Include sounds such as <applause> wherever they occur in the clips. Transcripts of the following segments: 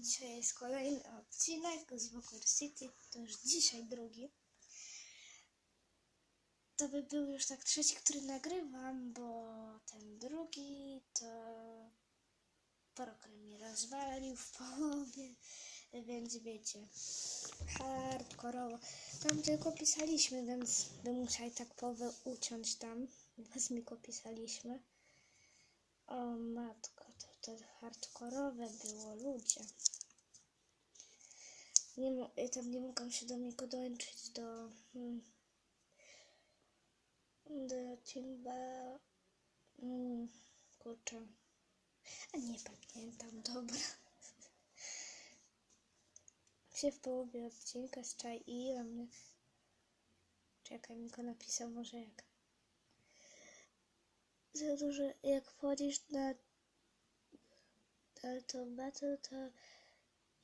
dzisiaj jest kolejny odcinek z Walker City. To już dzisiaj drugi. To by był już tak trzeci, który nagrywam, bo ten drugi to Proker mi rozwalił w połowie, więc wiecie, hardkorowo. Tam tylko pisaliśmy, więc bym musiał tak połowę uciąć tam, bez mi pisaliśmy. O matko, to, hardkorowe było, ludzie. Nie, ja tam nie mogłam się do niego dołączyć do... Hmm, do Timba... Hmm, kurczę. A nie pamiętam, dobra. <laughs> się w połowie odcinka z czaj i na mnie... Czekaj, mi go napisał może jak. Za dużo, jak wchodzisz na to Battle, to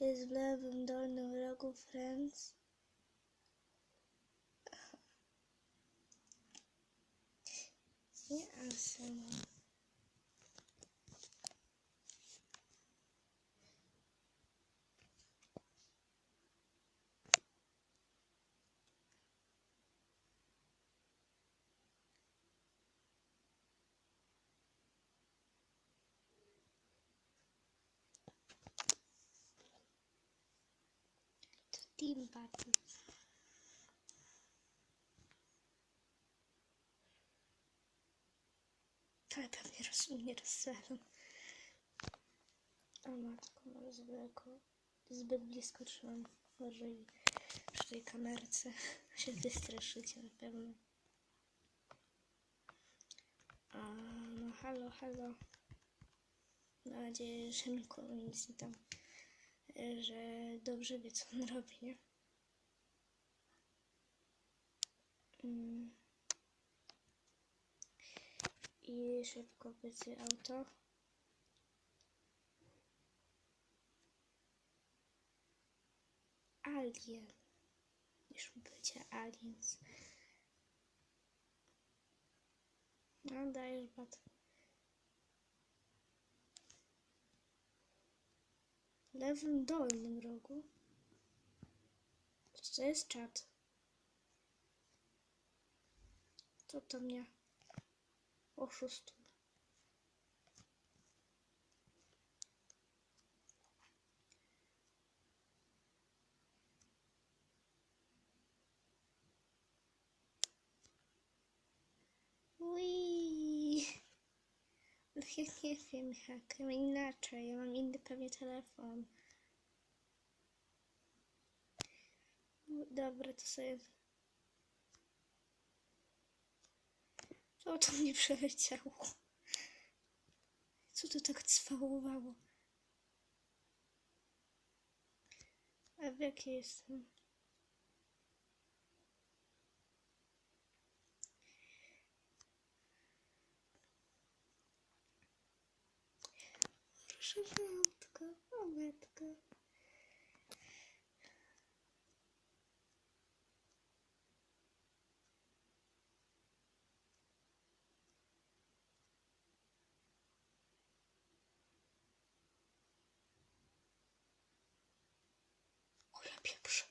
jest w lewym dolnym rogu Friends. Nie, Arsenal. To Team Battle. Ale pewnie roz, nie rozstrzałem. O matko, może zbyt, zbyt blisko trzymam. Może i przy tej kamerce <laughs> się wystraszycie na pewno. A, no halo, halo. Mam nadzieję, że nikomu nic nie tam, że dobrze wie, co on robi, nie? Mm. I szybko będzie auto. Alien. Już będzie aliens. No dajesz bat. Lewym dolnym rogu. Co to jest czat? Co to mnie oszustuje? Ja nie wiem jak, inaczej, ja mam inny pewnie telefon. No, Dobra, to sobie... Co to mnie przeleciało? Co to tak cwałowało? A w jakiej jestem? Proszę matko, o matko. Pieprzę.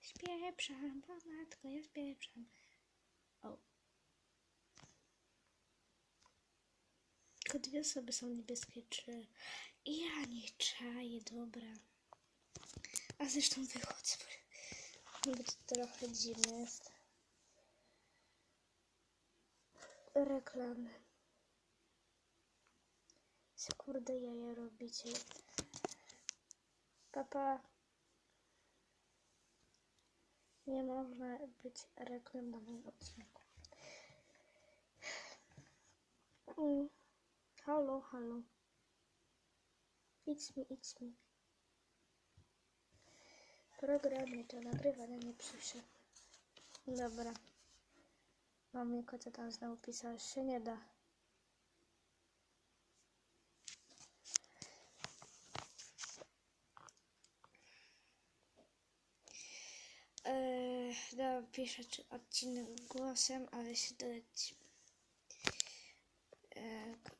Spieprzam, o matko, ja spieprzam. O. Tylko dwie osoby są niebieskie, czy... Ja nie czaję, dobra. A zresztą wychodzę, bo bo to trochę dziwne jest. Reklamy. Kurde jaja robicie? Papa. Nie można być reklam na moim odcinku. Mm. Halo, halo. Idź mi, idź mi. Program mi to nagrywania nie przyszedł. Dobra. Mam co tam znowu pisać się nie da. Eee, dobra. piszę odcinek głosem, ale się dodać. E, k-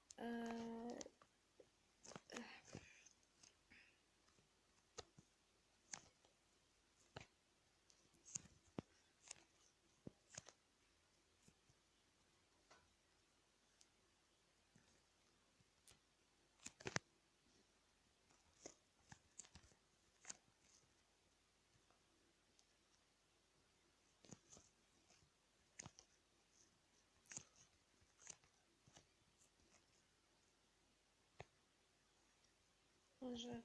e, może.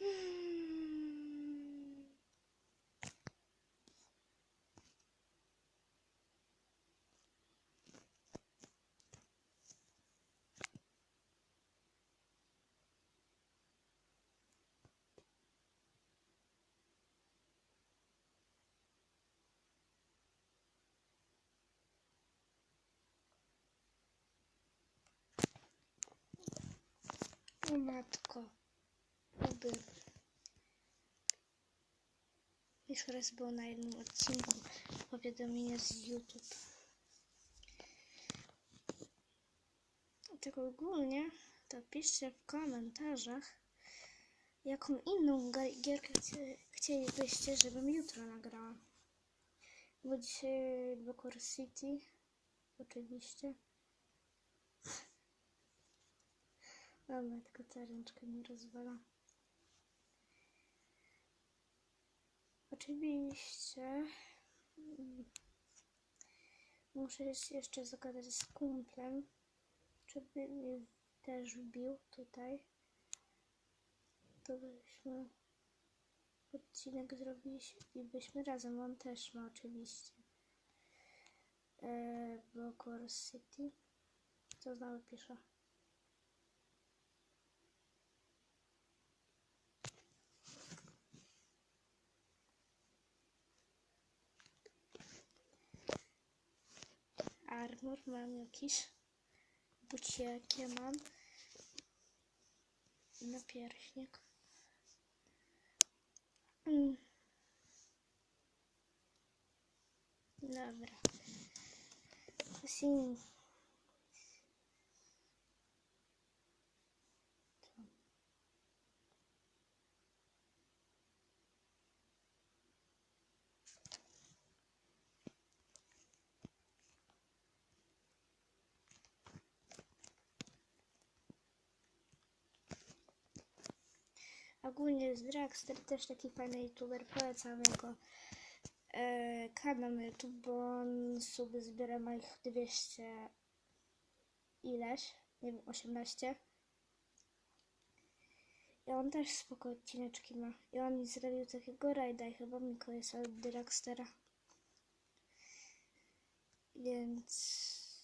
Hmm. O matko. Oby. Już raz było na jednym odcinku powiadomienie z YouTube. Tak ogólnie to piszcie w komentarzach, jaką inną gierkę chcie- chcielibyście, żebym jutro nagrała. Bo dzisiaj Blocker City, oczywiście. Dobra, tylko ta ręczka nie rozwala. Oczywiście mm, muszę jeszcze zagadać z kumplem, żeby mnie też wbił tutaj. To byśmy odcinek zrobilibyśmy razem. On też ma oczywiście. Eee, Blocker City. Co znowu pisze? Armor mam jakiś. Buciakie mam. Napierśnik. Mm. Dobra. Sim. Ogólnie jest Dragster, też taki fajny youtuber, polecam jego e, kanał na YouTube, bo on suby zbiera moich 200 ileś, nie wiem, 18. I on też spoko odcineczki ma. I on mi zrobił takiego rajda i chyba Miko jest od Dragstera. Więc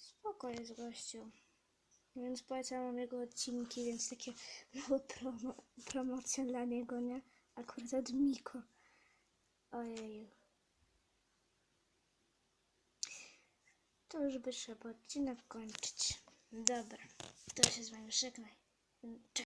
spoko jest gościu. Więc polecam jego odcinki, więc takie małe promo, promocja dla niego, nie? Akurat od Miko. Ojeju. To już by trzeba odcinek kończyć. Dobra, to się z wami żegnaj. Cześć.